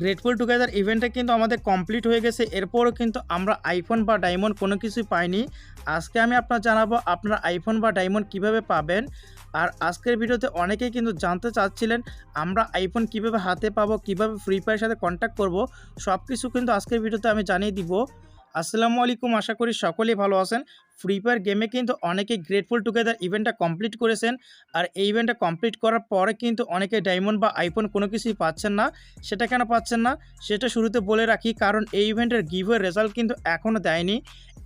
Grateful together ইভেন্টটা কিন্তু আমাদের কমপ্লিট হয়ে গেছে। এরপরও কিন্তু আমরা আইফোন বা ডায়মন্ড কোনো কিছুই পাইনি। আজকে আমি আপনার জানাব আপনার আইফোন বা ডায়মন্ড কীভাবে পাবেন। আর আজকের ভিডিওতে অনেকেই কিন্তু জানতে চাচ্ছিলেন, আমরা আইফোন কীভাবে হাতে পাবো, কীভাবে ফ্রি ফায়ারের সাথে কন্ট্যাক্ট করব সব কিছু কিন্তু আজকের ভিডিওতে আমি জানিয়ে দিব। আসসালামু আলাইকুম, আশা করি সকলেই ভালো আছেন। ফ্রি ফায়ার গেমে কিন্তু অনেকে গ্রেটফুল টুগেদার ইভেন্টটা কমপ্লিট করেছেন। আর এই ইভেন্টটা কমপ্লিট করার পরে কিন্তু অনেকে ডায়মন্ড বা আইফোন কোনো কিছুই পাচ্ছেন না। সেটা কেন পাচ্ছেন না? সেটা শুরুতে বলে রাখি, কারণ এই ইভেন্টের গিভের রেজাল্ট কিন্তু এখনও দেয়নি।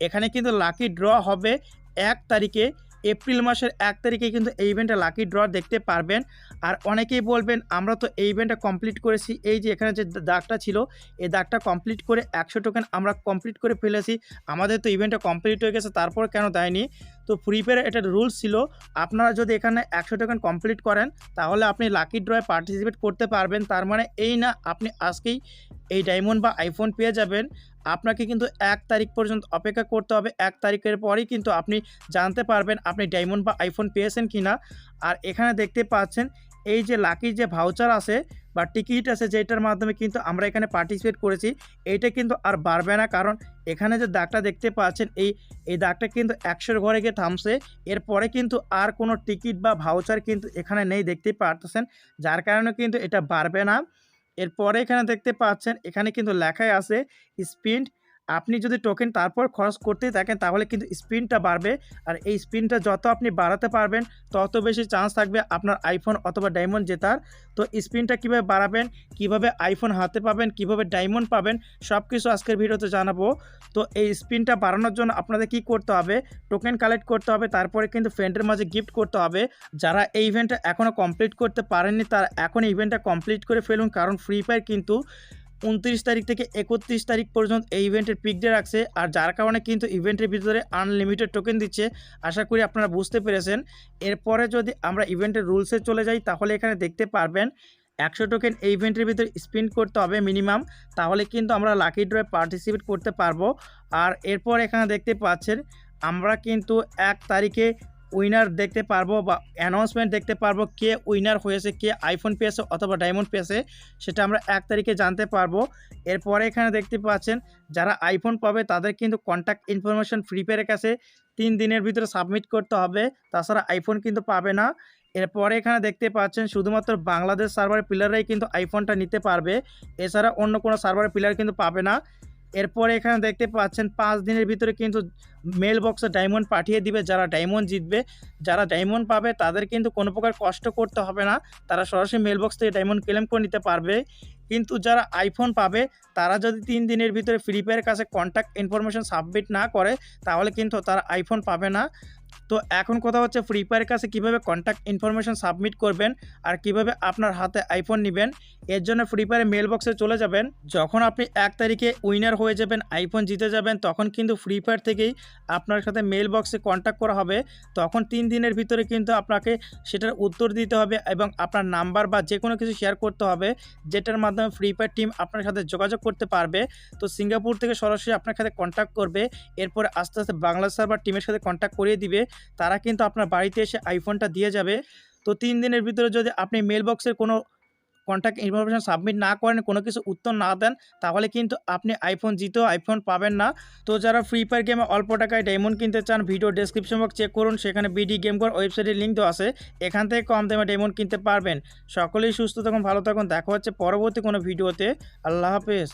এখানে কিন্তু লাকি ড্র হবে এক তারিখে। এপ্রিল মাসের এক তারিখে কিন্তু এই ইভেন্টে লাকি ড্র দেখতে পারবেন। আর অনেকেই বলবেন, আমরা তো এই ইভেন্টটা কমপ্লিট করেছি। এই যে এখানে যে দাগটা ছিল, এই দাগটা কমপ্লিট করে একশো টোকেন আমরা কমপ্লিট করে ফেলেছি। আমাদের তো ইভেন্টটা কমপ্লিট হয়ে গেছে, তারপর কেন দেয়নি? তো ফ্রি ফায়ার এটা রুলস ছিল, আপনারা যদি এখানে একশো টোকেন কমপ্লিট করেন, তাহলে আপনি লাকি ড্রয়ে পার্টিসিপেট করতে পারবেন। তার মানে এই না, আপনি আজকেই এই ডায়মন্ড বা আইফোন পেয়ে যাবেন। আপনাকে কিন্তু এক তারিখ পর্যন্ত অপেক্ষা করতে হবে। এক তারিখের পরেই কিন্তু আপনি জানতে পারবেন আপনি ডায়মন্ড বা আইফোন পেয়েছেন কি না আর এখানে দেখতে পাচ্ছেন, এই যে লাকির যে ভাউচার আছে বা টিকিট আছে যেটার মাধ্যমে কিন্তু আমরা এখানে পার্টিসিপেট করেছি এইটা কিন্তু আর বাড়বে না। কারণ এখানে যে দাগটা দেখতে পাচ্ছেন, এই এই দাগটা কিন্তু একশোর ঘরে গিয়ে থামছে। এরপরে কিন্তু আর কোনো টিকিট বা ভাউচার কিন্তু এখানে নেই, দেখতে পারতেছেন। যার কারণে কিন্তু এটা বাড়বে না। এরপরে এখানে দেখতে পাচ্ছেন এখানে কিন্তু লেখায় আছে স্পিন্ড আপনি যদি টোকেন তারপর খরচ করতেই থাকেন, তাহলে কিন্তু স্পিনটা বাড়বে। আর এই স্পিনটা যত আপনি বাড়াতে পারবেন, তত বেশি চান্স থাকবে আপনার আইফোন অথবা ডায়মন্ড জেতার। তো স্পিনটা কীভাবে বাড়াবেন, কীভাবে আইফোন হাতে পাবেন, কীভাবে ডায়মন্ড পাবেন সব কিছু আজকের ভিডিওতে জানাব। তো এই স্পিনটা বাড়ানোর জন্য আপনাদের কি করতে হবে? টোকেন কালেক্ট করতে হবে, তারপরে কিন্তু ফ্রেন্ডের মাঝে গিফট করতে হবে। যারা এই ইভেন্টটা এখনও কমপ্লিট করতে পারেননি, তারা এখন ইভেন্টটা কমপ্লিট করে ফেলুন, কারণ ফ্রি ফায়ার কিন্তু উনত্রিশ তারিখ থেকে একত্রিশ তারিখ পর্যন্ত এই ইভেন্টের পিক ডে রাখছে আর যার কারণে কিন্তু ইভেন্টের ভিতরে আনলিমিটেড টোকেন দিচ্ছে। আশা করি আপনারা বুঝতে পেরেছেন। এরপরে যদি আমরা ইভেন্টের রুলসে চলে যাই, তাহলে এখানে দেখতে পারবেন, একশো টোকেন এই ইভেন্টের ভিতরে স্পিন করতে হবে মিনিমাম তাহলে কিন্তু আমরা লাকি ড্রয়ে পার্টিসিপেট করতে পারব। আর এরপর এখানে দেখতে পাচ্ছেন, আমরা কিন্তু এক তারিখে উইনার দেখতে পারব বা অ্যানাউন্সমেন্ট দেখতে পারব কে উইনার হয়েছে, কে আইফোন পেয়েছে অথবা ডায়মন্ড পেয়েছে, সেটা আমরা এক তারিখে জানতে পারব। এরপরে এখানে দেখতে পাচ্ছেন, যারা আইফোন পাবে তাদের কিন্তু কন্ট্যাক্ট ইনফরমেশন ফ্রি ফায়ারের কাছে তিন দিনের ভিতরে সাবমিট করতে হবে, তাছাড়া আইফোন কিন্তু পাবে না। এরপরে এখানে দেখতে পাচ্ছেন, শুধুমাত্র বাংলাদেশ সার্ভারের প্লেয়াররাই কিন্তু আইফোনটা নিতে পারবে। এছাড়া অন্য কোনো সার্ভারের প্লেয়ার কিন্তু পাবে না। এরপরে এখানে দেখতে পাচ্ছেন পাঁচ দিনের ভিতরে কিন্তু মেল বক্সে ডায়মন্ড পাঠিয়ে দিবে। যারা ডায়মন্ড জিতবে, যারা ডায়মন্ড পাবে, তাদের কিন্তু কোনো প্রকার কষ্ট করতে হবে না। তারা সরাসরি মেল বক্স থেকে ডায়মন্ড ক্লেম করে নিতে পারবে। কিন্তু যারা আইফোন পাবে, তারা যদি তিন দিনের ভিতরে ফ্রি কাছে কন্ট্যাক্ট ইনফরমেশন সাবমিট না করে, তাহলে কিন্তু তারা আইফোন পাবে না। তো এখন কথা হচ্ছে ফ্রি ফায়ারের কাছে কীভাবে কন্ট্যাক্ট ইনফরমেশন সাবমিট করবেন আর কীভাবে আপনার হাতে আইফোন নেবেন। এর জন্য ফ্রি ফায়ারের মেল বক্সে চলে যাবেন। যখন আপনি এক তারিখে উইনার হয়ে যাবেন আইফোন জিতে যাবেন, তখন কিন্তু ফ্রি ফায়ার থেকেই আপনার সাথে মেল বক্সে কন্ট্যাক্ট করা হবে। তখন তিন দিনের ভিতরে কিন্তু আপনাকে সেটার উত্তর দিতে হবে এবং আপনার নাম্বার বা যে কোনো কিছু শেয়ার করতে হবে, যেটার মাধ্যমে ফ্রি ফায়ার টিম আপনার সাথে যোগাযোগ করতে পারবে। তো সিঙ্গাপুর থেকে সরাসরি আপনার সাথে কন্ট্যাক্ট করবে। এরপরে আস্তে আস্তে বাংলা সার্ভার টিমের সাথে কন্ট্যাক্ট করিয়ে দিবে। তারা কিন্তু আপনার বাড়িতে এসে আইফোনটা দিয়ে যাবে। তো তিন দিনের ভিতরে যদি আপনি মেল বক্সের কোনো কন্ট্যাক্ট ইনফরমেশন সাবমিট না করেন, কোনো কিছু উত্তর না দেন, তাহলে কিন্তু আপনি আইফোন জিতেও আইফোন পাবেন না। তো যারা ফ্রি ফায়ার গেমে অল্প টাকায় ডায়মন্ড কিনতে চান ভিডিও ডেসক্রিপশন বক্স চেক করুন, সেখানে বিডি গেম কর ওয়েবসাইটের লিঙ্ক দেওয়া আছে। এখান থেকে কম দামে ডায়মন্ড কিনতে পারবেন। সকলেই সুস্থ থাকুন, ভালো থাকুন, দেখা হচ্ছে পরবর্তী কোনো ভিডিওতে আল্লাহ হাফেজ।